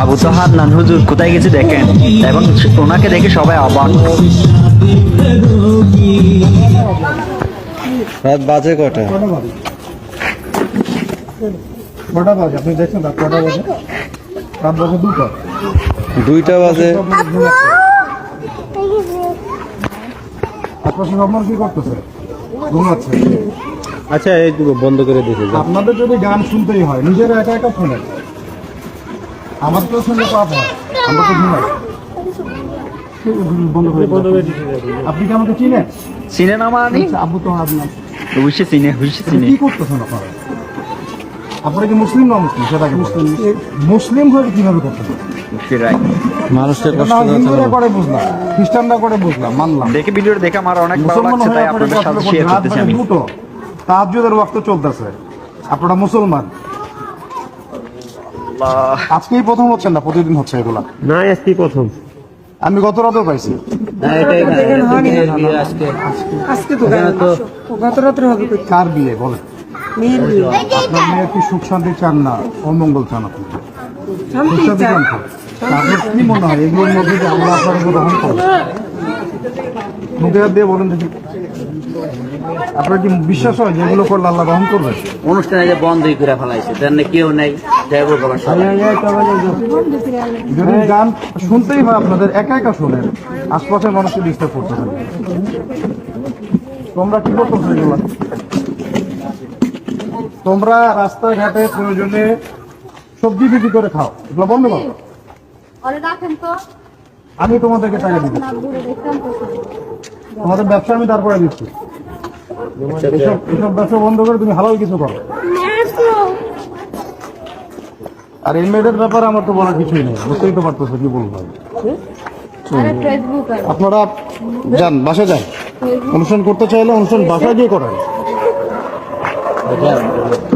আবু তাহার নান হুজুর কোথায় গেছে দেখেন? এবং ওনাকে দেখে সবাই অবাক। রাত বাজে কটা? কটা বাজে? আপনি দেখছেন রাত কটা বাজে? রাত বাজে দুটো। দুইটা বাজে। আপনার সঙ্গে আপনার কি করতেছে? ঘুমাচ্ছে আচ্ছা এই বন্ধ করে দিয়েছে। আপনাদের যদি গান শুনতেই হয় নিজেরা একা একা শোনেন। আমার তো শুনলে পাপ হয় আমরা তো ঘুমাই। বন্ধ করে আপনি কি আমাকে চিনেন? চিনে না আব্বু তো আপনার হুইসে চিনে হুইসে চিনে। কি করতেছেন আপনারা? আপনারা কি মুসলিম না মুসলিম সেটাকে মুসলিম মুসলিম হয়ে কীভাবে মানুষের হিন্দুরা করে বুঝলাম। খ্রিস্টানরা করে বুঝলাম মানলাম। দেখে ভিডিওটা দেখে আমার অনেক ভালো লাগছে তাই আপনাদের সাথে শেয়ার করতেছি আমি। দুটো। তাহাজ্জুদের ওয়াক্ত চলতেছে। আপনারা মুসলমান। আল্লাহ। আজকেই প্রথম হচ্ছেন না প্রতিদিন হচ্ছে এগুলা না আজকে প্রথম আমি গত রাতেও পাইছি আজকে তো গত রাত্রে হবে কার বিয়ে বলে আপনার মেয়ে কি সুখ শান্তি চান না অমঙ্গল চান আপনি আপনার কি মনে হয় এগুলোর মধ্যে যে আমরা আপনার উপর গ্রহণ করব মুখে হাত দিয়ে বলেন দেখি আপনার কি বিশ্বাস হয় যে এগুলো করলে আল্লাহ গ্রহণ করবে অনুষ্ঠানে যে বন্ধই করে ফেলাইছে তেমনি কেউ নেই যদি গান শুনতেই হয় আপনাদের একা একা শোনেন আশপাশের মানুষকে ডিস্টার্ব করতে হবে তোমরা কি করতেছো এগুলা তোমরা রাস্তাঘাটে প্রয়োজনে সবজি বিক্রি করে খাও এগুলো বন্ধ করো। আমি তোমাদেরকে টাকা তো তোমাদের ব্যবসা আমি তারপরে দিচ্ছি। এসব এসব ব্যবসা বন্ধ করে তুমি হালাল কিছু করো। আর এই মেয়েদের ব্যাপারে আমার তো বলার কিছুই নেই। বুঝতেই তো পারতেছো কি বলব আপনারা যান বাসা যান। অনুষ্ঠান করতে চাইলে অনুষ্ঠান বাসায় গিয়ে করেন।